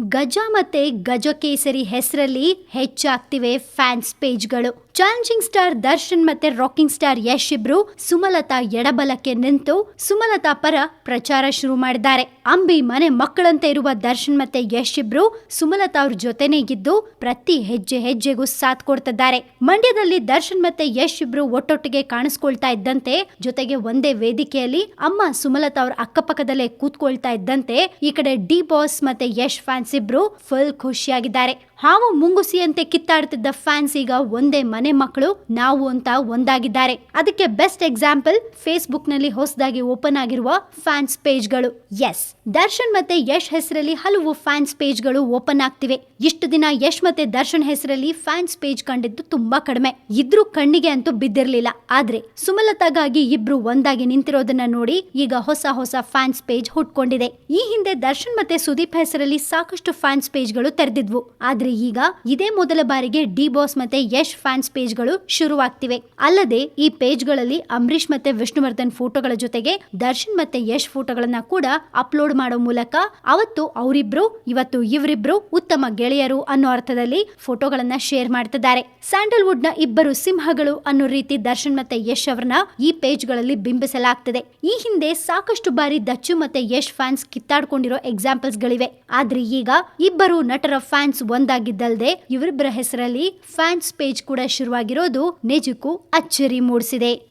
ಗಜ ಮತ್ತೆ ಗಜಕೇಸರಿ ಹೆಸರಲ್ಲಿ ಹೆಚ್ಚಾಗ್ತಿವೆ ಫ್ಯಾನ್ಸ್ ಪೇಜ್ಗಳು. ಚಾಲೆಂಜಿಂಗ್ ಸ್ಟಾರ್ ದರ್ಶನ್ ಮತ್ತೆ ರಾಕಿಂಗ್ ಸ್ಟಾರ್ ಯಶ್ ಇಬ್ರು ಸುಮಲತಾ ಎಡಬಲಕ್ಕೆ ನಿಂತು ಸುಮಲತಾ ಪರ ಪ್ರಚಾರ ಶುರು ಮಾಡಿದ್ದಾರೆ. ಅಂಬಿ ಮನೆ ಮಕ್ಕಳಂತೆ ಇರುವ ದರ್ಶನ್ ಮತ್ತೆ ಯಶ್ ಇಬ್ರು ಸುಮಲತಾ ಅವ್ರ ಜೊತೆನೇ ಇದ್ದು ಪ್ರತಿ ಹೆಜ್ಜೆ ಹೆಜ್ಜೆಗೂ ಸಾಥ್ ಕೊಡ್ತಿದ್ದಾರೆ. ಮಂಡ್ಯದಲ್ಲಿ ದರ್ಶನ್ ಮತ್ತೆ ಯಶ್ ಇಬ್ರು ಒಟ್ಟೊಟ್ಟಿಗೆ ಕಾಣಿಸ್ಕೊಳ್ತಾ ಇದ್ದಂತೆ ಜೊತೆಗೆ ಒಂದೇ ವೇದಿಕೆಯಲ್ಲಿ ಅಮ್ಮ ಸುಮಲತಾ ಅವ್ರ ಅಕ್ಕಪಕ್ಕದಲ್ಲೇ ಕೂತ್ಕೊಳ್ತಾ ಇದ್ದಂತೆ ಈ ಕಡೆ ಡಿ ಬಾಸ್ ಮತ್ತೆ ಯಶ್ ಫ್ಯಾನ್ಸ್ ಇಬ್ರು ಫುಲ್ ಖುಷಿಯಾಗಿದ್ದಾರೆ. ಹಾವು ಮುಂಗುಸಿಯಂತೆ ಕಿತ್ತಾಡ್ತಿದ್ದ ಫ್ಯಾನ್ಸ್ ಈಗ ಒಂದೇ ಮನೆ ಮಕ್ಕಳು, ನಾವು ಅಂತ ಒಂದಾಗಿದ್ದಾರೆ. ಅದಕ್ಕೆ ಬೆಸ್ಟ್ ಎಕ್ಸಾಂಪಲ್ ಫೇಸ್ಬುಕ್ನಲ್ಲಿ ಹೊಸದಾಗಿ ಓಪನ್ ಆಗಿರುವ ಫ್ಯಾನ್ಸ್ ಪೇಜ್ಗಳು ಎಸ್ ದರ್ಶನ್ ಮತ್ತೆ ಯಶ್ ಹೆಸರಲ್ಲಿ ಹಲವು ಫ್ಯಾನ್ಸ್ ಪೇಜ್ಗಳು ಓಪನ್ ಆಗ್ತಿವೆ. ಇಷ್ಟು ದಿನ ಯಶ್ ಮತ್ತೆ ದರ್ಶನ್ ಹೆಸರಲ್ಲಿ ಫ್ಯಾನ್ಸ್ ಪೇಜ್ ಕಂಡಿದ್ದು ತುಂಬಾ ಕಡಿಮೆ. ಇದ್ರೂ ಕಣ್ಣಿಗೆ ಅಂತೂ ಬಿದ್ದಿರಲಿಲ್ಲ. ಆದ್ರೆ ಸುಮಲತಾಗಾಗಿ ಇಬ್ರು ಒಂದಾಗಿ ನಿಂತಿರೋದನ್ನ ನೋಡಿ ಈಗ ಹೊಸ ಹೊಸ ಫ್ಯಾನ್ಸ್ ಪೇಜ್ ಹುಟ್ಕೊಂಡಿದೆ. ಈ ಹಿಂದೆ ದರ್ಶನ್ ಮತ್ತೆ ಸುದೀಪ್ ಹೆಸರಲ್ಲಿ ಸಾಕಷ್ಟು ಫ್ಯಾನ್ಸ್ ಪೇಜ್ಗಳು ತೆರೆದಿದ್ವು. ಆದ್ರೆ ಈಗ ಇದೇ ಮೊದಲ ಬಾರಿಗೆ ಡಿ ಬಾಸ್ ಮತ್ತೆ ಯಶ್ ಫ್ಯಾನ್ಸ್ ಪೇಜ್ಗಳು ಶುರುವಾಗ್ತಿವೆ. ಅಲ್ಲದೆ ಈ ಪೇಜ್ಗಳಲ್ಲಿ ಅಂಬರೀಶ್ ಮತ್ತೆ ವಿಷ್ಣುವರ್ಧನ್ ಫೋಟೋಗಳ ಜೊತೆಗೆ ದರ್ಶನ್ ಮತ್ತೆ ಯಶ್ ಫೋಟೋಗಳನ್ನ ಕೂಡ ಅಪ್ಲೋಡ್ ಮಾಡೋ ಮೂಲಕ ಅವತ್ತು ಅವರಿಬ್ರು, ಇವತ್ತು ಇವರಿಬ್ರು ಉತ್ತಮ ಗೆಳೆಯರು ಅನ್ನೋ ಅರ್ಥದಲ್ಲಿ ಫೋಟೋಗಳನ್ನ ಶೇರ್ ಮಾಡ್ತಿದ್ದಾರೆ. ಸ್ಯಾಂಡಲ್ವುಡ್ನ ಇಬ್ಬರು ಸಿಂಹಗಳು ಅನ್ನೋ ರೀತಿ ದರ್ಶನ್ ಮತ್ತೆ ಯಶ್ ಅವರನ್ನ ಈ ಪೇಜ್ಗಳಲ್ಲಿ ಬಿಂಬಿಸಲಾಗ್ತದೆ. ಈ ಹಿಂದೆ ಸಾಕಷ್ಟು ಬಾರಿ ದಚ್ಚು ಮತ್ತೆ ಯಶ್ ಫ್ಯಾನ್ಸ್ ಕಿತ್ತಾಡ್ಕೊಂಡಿರೋ ಎಕ್ಸಾಂಪಲ್ಸ್ ಗಳಿವೆ. ಆದ್ರೆ ಈಗ ಇಬ್ಬರು ನಟರ ಫ್ಯಾನ್ಸ್ ಒಂದಾಗಿದ್ದಲ್ದೆ ಇವರಿಬ್ಬರ ಹೆಸರಲ್ಲಿ ಫ್ಯಾನ್ಸ್ ಪೇಜ್ ಕೂಡ ಶುರುವಾಗಿರೋದು ನಿಜಕ್ಕೂ ಅಚ್ಚರಿ ಮೂಡಿಸಿದೆ.